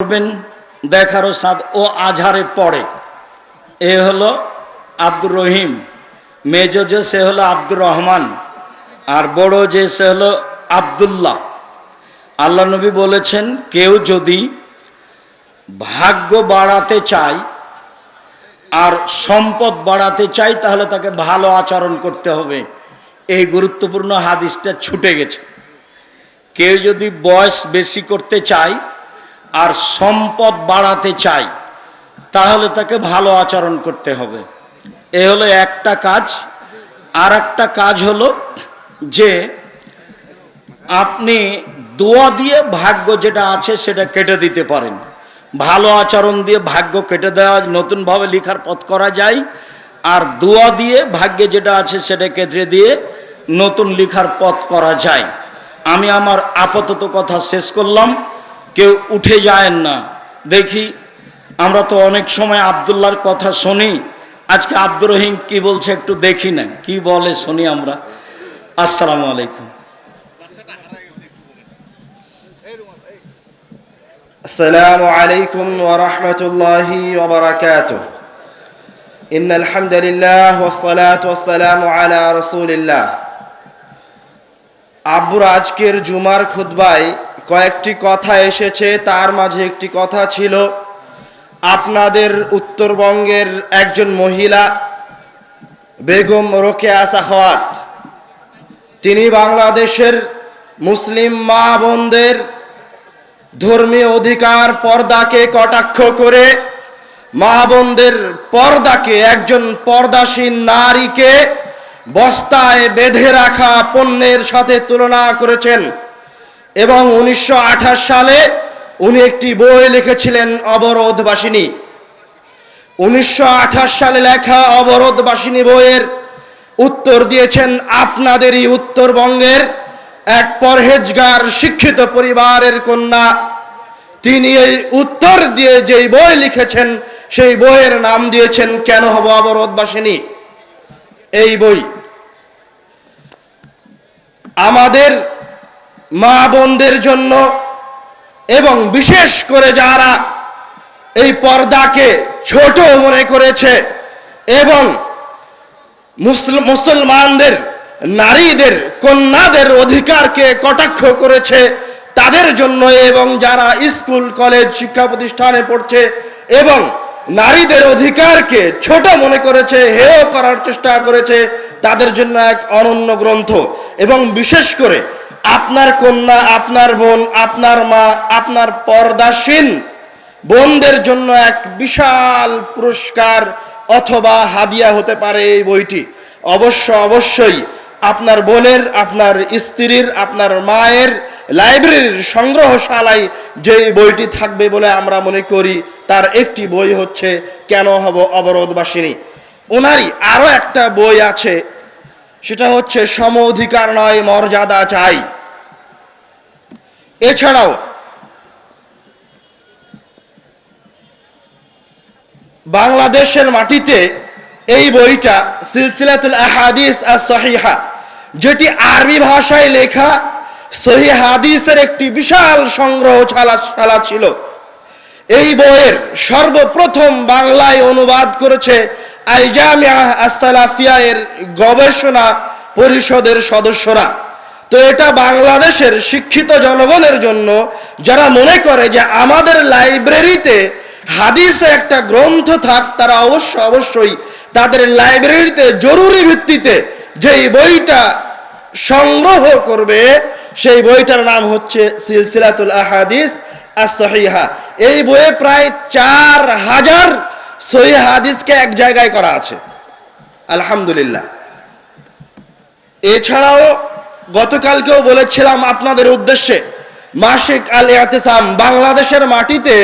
করবেন, দেখারও সাদ ও আজহারে পড়ে। এ হলো আব্দুর রহিম, মেজ যে সে হলো আব্দুর রহমান, আর বড় যে সে হলো আবদুল্লাহ। আল্লাহ নবী বলেছেন, কেউ যদি ভাগ্য বাড়াতে চায় আর সম্পদ বাড়াতে চাই তাহলে তাকে ভালো আচরণ করতে হবে। এই গুরুত্বপূর্ণ হাদিসটা ছুটে গেছে। কেউ যদি বয়স বেশি করতে চায় আর সম্পদ বাড়াতে চাই, তাহলে তাকে ভালো আচরণ করতে হবে। এ হলো একটা কাজ। আর একটা কাজ হলো যে, আপনি দোয়া দিয়ে ভাগ্য যেটা আছে সেটা কেটে দিতে পারেন। ভালো আচরণ দিয়ে ভাগ্য কেটে দেওয়া, নতুনভাবে লেখার পথ করা যায়। আর দোয়া দিয়ে ভাগ্যে যেটা আছে সেটা কেটে দিয়ে নতুন লেখার পথ করা যায়। আমি আমার আপাতত কথা শেষ করলাম। কেউ উঠে যায় না দেখি আমরা তো অনেক সময় আবদুল্লাহর কথা শুনি আজকে আব্দুর রহিম কি বলছে একটু দেখি না কি বলে শুনি আমরা আসসালামু আলাইকুম السلام عليكم ورحمة الله وبركاته إن الحمد لله والصلاة والسلام على رسول الله আব্বুর আজকের জুমার খুতবায় কয়েকটি কথা এসেছে, তার মাঝে একটি কথা ছিল, আপনাদের উত্তরবঙ্গের একজন মহিলা, বেগম রোকেয়া সাখাওয়াত, তিনি বাংলাদেশের মুসলিম মা বোনদের ধর্মীয় অধিকার পর্দাকে কটাক্ষ করে, মা বোনদের পর্দাকে, একজন পর্দাসীন নারীকে বস্তায় বেঁধে রাখা পণ্যের সাথে তুলনা করেছেন। এবং উনিশশো আঠাশ সালে উনি একটি বই লিখেছিলেন অবরোধবাসিনী। উনিশশো আঠাশ সালে লেখা অবরোধবাসিনী বইয়ের উত্তর দিয়েছেন আপনাদেরই উত্তরবঙ্গের এক পরহেজগার শিক্ষিত পরিবারের কন্যা। তিনি এই উত্তর দিয়ে যেই বই লিখেছেন, সেই বইয়ের নাম দিয়েছেন, কেন হব অবরোধবাসিনী? এই বই। আমাদের মা বোনদের জন্য এবং বিশেষ করে যারা এই পর্দাকে ছোট মনে করেছে এবং মুসলমানদের, নারীদের, কন্যাদের অধিকারকে কটাক্ষ করেছে তাদের জন্য এবং যারা স্কুল, কলেজ, শিক্ষা প্রতিষ্ঠানে পড়ছে এবং নারীদের অধিকারকে ছোট মনে করেছে, হেয় করার চেষ্টা করেছে, তাদের জন্য এক অনন্য গ্রন্থ এবং বিশেষ করে আপনার কন্যা, আপনার বোন, আপনার মা, আপনার পর্দাসীন বোনদের জন্য এক বিশাল পুরস্কার অথবা হাদিয়া হতে পারে এই বইটি। অবশ্য, অবশ্যই আপনার বোনের, আপনার স্ত্রীর, আপনার মায়ের লাইব্রেরির সংগ্রহশালায় যে বইটি থাকবে বলে আমরা মনে করি, তার একটি বই হচ্ছে কেন হব অবরোধবাসিনী। ওনারই আরও একটা বই আছে সেটা হচ্ছে সম অধিকার নয়, মর্যাদা চাই। এছাড়াও, বাংলাদেশের মাটিতে এই বইটা সিলসিলাতুল আহাদিস আর সহিহা যেটি আরবি ভাষায় লেখা সহি হাদিসের একটি বিশাল সংগ্রহশালা ছিল। এই বইয়ের সর্বপ্রথম বাংলায় অনুবাদ করেছে আইজামিয়া আসালাফিয়া এর গবেষণা পরিষদের সদস্যরা। তো এটা বাংলাদেশের শিক্ষিত জনগণের জন্য যারা মনে করে যে আমাদের লাইব্রেরিতে হাদিসের একটা গ্রন্থ থাক, তারা অবশ্য অবশ্যই তাদের লাইব্রেরিতে জরুরি ভিত্তিতে যেই বইটা সংগ্রহ করবে, সেই বইটার নাম হচ্ছে সিলসিলাতুল আহাদিস আর সহিহা এই বইয়ে প্রায় চার হাজার সহি হাদিসকে এক জায়গায় করা আছে। আলহামদুলিল্লাহ। এছাড়াও গতকালকেও বলেছিলাম আপনাদের উদ্দেশ্যে, মাসিক আল এতেসাম বাংলাদেশের মাটিতে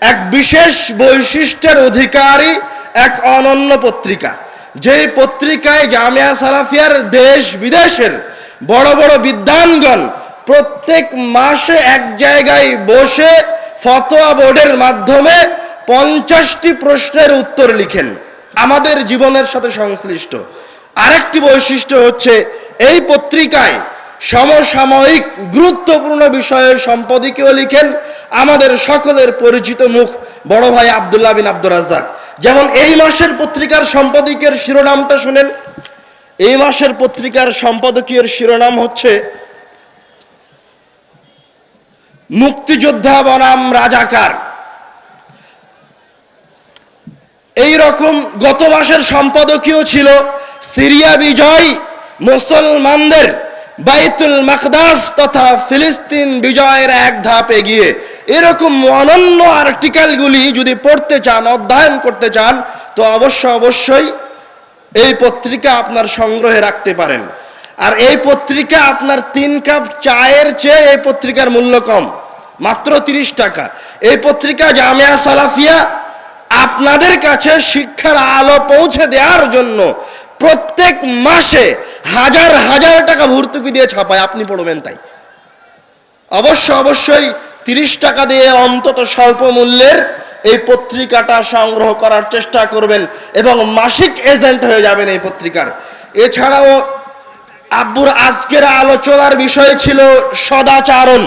এক বিশেষ বৈশিষ্ট্যের অধিকারী এক অনন্য পত্রিকা। যেই পত্রিকায় জামিয়া সালাফিয়ার দেশ বিদেশের বড় বড় বিদ্বানগণ প্রত্যেক মাসে এক জায়গায় বসে ফতোয়া বোর্ডের মাধ্যমে পঞ্চাশটি প্রশ্নের উত্তর লিখেন। আমাদের জীবনের সাথে সংশ্লিষ্ট। আরেকটি বৈশিষ্ট্য হচ্ছে, এই পত্রিকায় সমসাময়িক গুরুত্বপূর্ণ বিষয়ে সম্পাদকীয় লিখেন আমাদের সকলের পরিচিত মুখ বড় ভাই আবদুল্লাহ বিন আব্দুর রাজ্জাক। যেমন, এই মাসের পত্রিকার সম্পাদকের শিরোনামটা শুনেন। এই মাসের পত্রিকার সম্পাদকীয় শিরোনাম হচ্ছে, মুক্তিযোদ্ধা বনাম রাজাকার। এই রকম গত মাসের সম্পাদকীয় ছিল সিরিয়া বিজয় মুসলমানদের বাইতুল মাকদাস তথা ফিলিস্তিন বিজয়ের এক ধাপ এগিয়ে। এরকম অনন্য আর্টিকেলগুলি যদি পড়তে চান, অধ্যয়ন করতে চান, তো অবশ্য অবশ্যই এই পত্রিকা আপনার সংগ্রহে রাখতে পারেন। আর এই পত্রিকা আপনার তিন কাপ চায়ের চেয়ে এই পত্রিকার মূল্য কম, মাত্র তিরিশ টাকা। এই পত্রিকা জামিয়া সালাফিয়া আপনাদের কাছে শিক্ষার আলো পৌঁছে দেওয়ার জন্য প্রত্যেক মাসে হাজার হাজার টাকা ভর্তুকি দিয়ে ছাপায়, আপনি পড়বেন তাই। অবশ্য অবশ্যই তিরিশ টাকা দিয়ে অন্তত স্বল্প মূল্যের এই পত্রিকাটা সংগ্রহ করার চেষ্টা করবেন এবং মাসিক এজেন্ট হয়ে যাবেন এই পত্রিকার। এছাড়াও আব্বুর আজকের আলোচনার বিষয় ছিল সদাচারণ।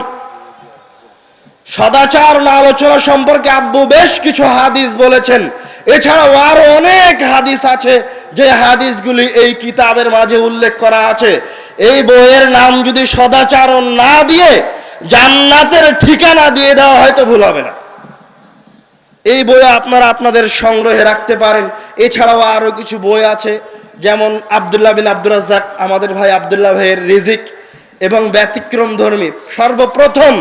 সদাচারণ আলোচনা সম্পর্কে আব্বু বেশ কিছু হাদিস বলেছেন। এছাড়াও আরও অনেক হাদিস আছে, যে হাদিসগুলি এই কিতাবের মাঝে উল্লেখ করা আছে। এই বইয়ের নাম যদি সদাচারণ না দিয়ে জান্নাতের ঠিকানা দিয়ে দেওয়া হয়তো ভুল হবে না। এই বই আপনারা আপনাদের সংগ্রহে রাখতে পারেন। এছাড়াও আরও কিছু বই আছে, যেমন আবদুল্লাহ বিন আব্দুর রাজ্জাক, আমাদের ভাই আবদুল্লাহ ভাইয়ের রিজিক এবং ব্যতিক্রম ধর্মী সর্বপ্রথম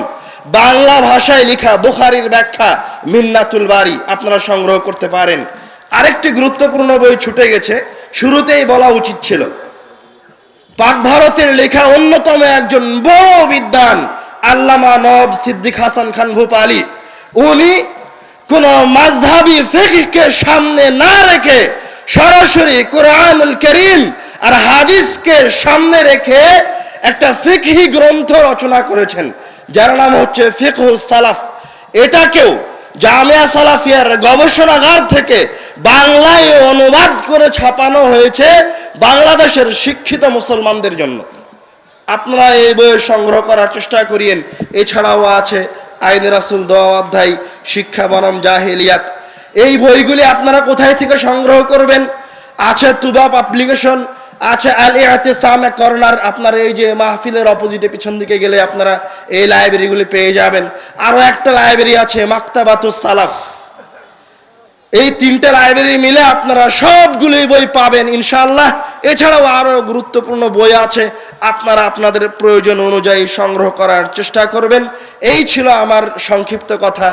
বাংলা ভাষায় লেখা বুখারির ব্যাখ্যা মিন্নাতুল বাড়ি আপনারা সংগ্রহ করতে পারেন। আরেকটি গুরুত্বপূর্ণ বই ছুটে গেছে, শুরুতেই বলা উচিত ছিল, পাক ভারতের লেখা অন্যতম একজন বড় বিদ্বান, আল্লামা নব সিদ্দিক হাসান খান ভূপালি। উনি কোন মাঝহাবি ফিকহকে সামনে না রেখে সরাসরি কোরআনুল করিম আর হাদিসকে সামনে রেখে একটা ফিকহি গ্রন্থ রচনা করেছেন। যার নাম হচ্ছে ফিকহ সালাফ। এটাকেও জামিয়া সালাফিয়ার গবেষণাগার থেকে বাংলায় অনুবাদ করে ছাপানো হয়েছে বাংলাদেশের শিক্ষিত মুসলমানদের জন্য। আপনারা এই বই সংগ্রহ করার চেষ্টা করিয়েন। এছাড়াও আছে আইন রাসুল, দোয়া অধ্যায়, শিক্ষা বনাম, জাহেলিয়াত। এই বইগুলি আপনারা কোথায় থেকে সংগ্রহ করবেন? আছে তুবা পাবলিকেশন আছে আলী হাতে সামে কর্নার আপনার এই যে মাহফিলের অপোজিটে পিছন দিকে গেলে আপনারা এই লাইব্রেরিগুলি পেয়ে যাবেন। আরও একটা লাইব্রেরি আছে, মাক্তাবাতুস সালাফ। এই তিনটে লাইব্রেরি মিলে আপনারা সবগুলোই বই পাবেন ইনশাল্লাহ এছাড়াও আরও গুরুত্বপূর্ণ বই আছে, আপনারা আপনাদের প্রয়োজন অনুযায়ী সংগ্রহ করার চেষ্টা করবেন। এই ছিল আমার সংক্ষিপ্ত কথা।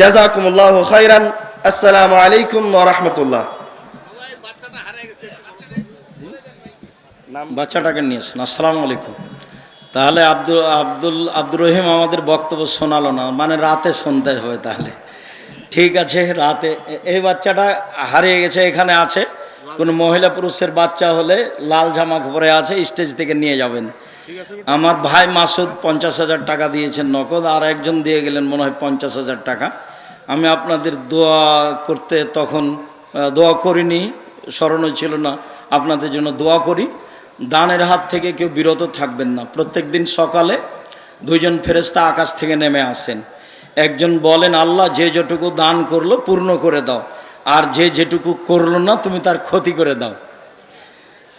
জাজাকুমুল্লাহ খাইরান আসসালামু আলাইকুম ওরহমতুল্লাহ বাচ্চাটাকে নিয়েছেন, আসসালামু আলাইকুম। তাহলে আব্দুল আব্দুল, আব্দুর রহিম আমাদের বক্তব্য শোনালো না মানে রাতে শুনতে হবে তাহলে। ঠিক আছে, রাতে এই বাচ্চাটা হারিয়ে গেছে, এখানে আছে। কোনো মহিলা পুরুষের বাচ্চা হলে লাল জামা পরে আছে, স্টেজ থেকে নিয়ে যাবেন। আমার ভাই মাসুদ পঞ্চাশ হাজার টাকা দিয়েছেন নগদ, আর একজন দিয়ে গেলেন মনে হয় পঞ্চাশ হাজার টাকা। আমি আপনাদের দোয়া করতে তখন দোয়া করিনি, স্মরণও ছিল না, আপনাদের জন্য দোয়া করি। দানের হাত থেকে কেউ বিরত থাকবেন না। প্রত্যেক দিন সকালে দুইজন ফেরেস্তা আকাশ থেকে নেমে আসেন। একজন বলেন, আল্লাহ যে যেটুকু দান করল পূর্ণ করে দাও, আর যে যেটুকু করল না তুমি তার ক্ষতি করে দাও।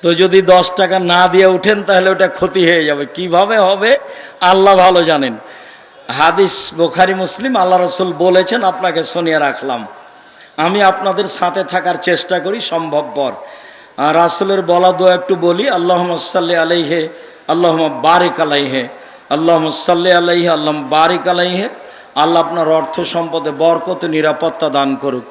তো যদি দশ টাকা না দিয়ে উঠেন, তাহলে ওটা ক্ষতি হয়ে যাবে। কীভাবে হবে? আল্লাহ ভালো জানেন। হাদিস বোখারি, মুসলিম, আল্লাহ রসুল বলেছেন, আপনাকে শুনিয়ে রাখলাম। আমি আপনাদের সাথে থাকার চেষ্টা করি, সম্ভবপর। রাসুলের বলা দোয়া একটু বলি আল্লাহ সাল্লি আলাইহে আল্লাহ বারিক আলাইহে আল্লাহ সাল্লি আলাইহে আল্লাহ বারিক আলাইহে। আল্লাহ আপনার অর্থ সম্পদে বরকত, নিরাপত্তা দান করুক।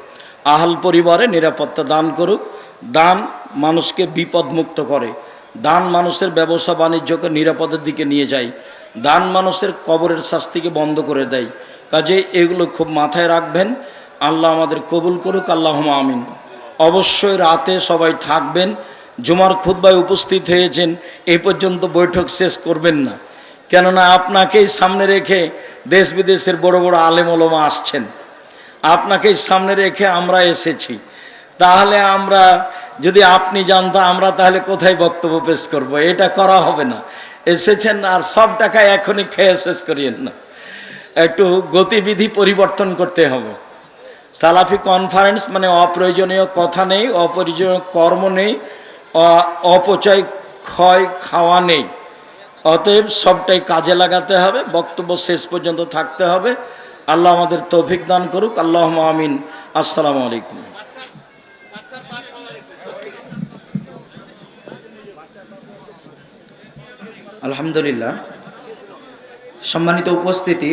আহাল পরিবারে নিরাপত্তা দান করুক। দান মানুষকে বিপদমুক্ত করে। দান মানুষের ব্যবসা বাণিজ্যকে নিরাপদের দিকে নিয়ে যায়। দান মানুষের কবরের শাস্তিকে বন্ধ করে দেয়। কাজে এগুলো খুব মাথায় রাখবেন। আল্লাহ আমাদের কবুল করুক। আল্লাহ আমিন। অবশ্যই রাতে সবাই থাকবেন। জুমার খুদ্বায় উপস্থিত হয়েছেন এই পর্যন্ত বৈঠক শেষ করবেন না। কেননা আপনাকেই সামনে রেখে দেশ বিদেশের বড় বড় আলেম ওলমা আসছেন। আপনাকেই সামনে রেখে আমরা এসেছি। তাহলে আমরা যদি আপনি জানতো, আমরা তাহলে কোথায় বক্তব্য পেশ করব? এটা করা হবে না। এসেছেন আর সব টাকা এখনই খেয়ে শেষ করিয়েন না। একটু গতিবিধি পরিবর্তন করতে হবে। সালাফি কনফারেন্স মানে অপ্রয়োজনীয় কথা নেই অপ্রয়োজনীয় কর্ম নেই অপচয়, ক্ষয়, খাওয়া নেই। অতএব সবটাই কাজে লাগাতে হবে, বক্তব্য শেষ পর্যন্ত থাকতে হবে। আল্লাহ আমাদের তৌফিক দান করুক আল্লাহ আমিন। আসসালামু আলাইকুম। আলহামদুলিল্লাহ। সম্মানিত উপস্থিতি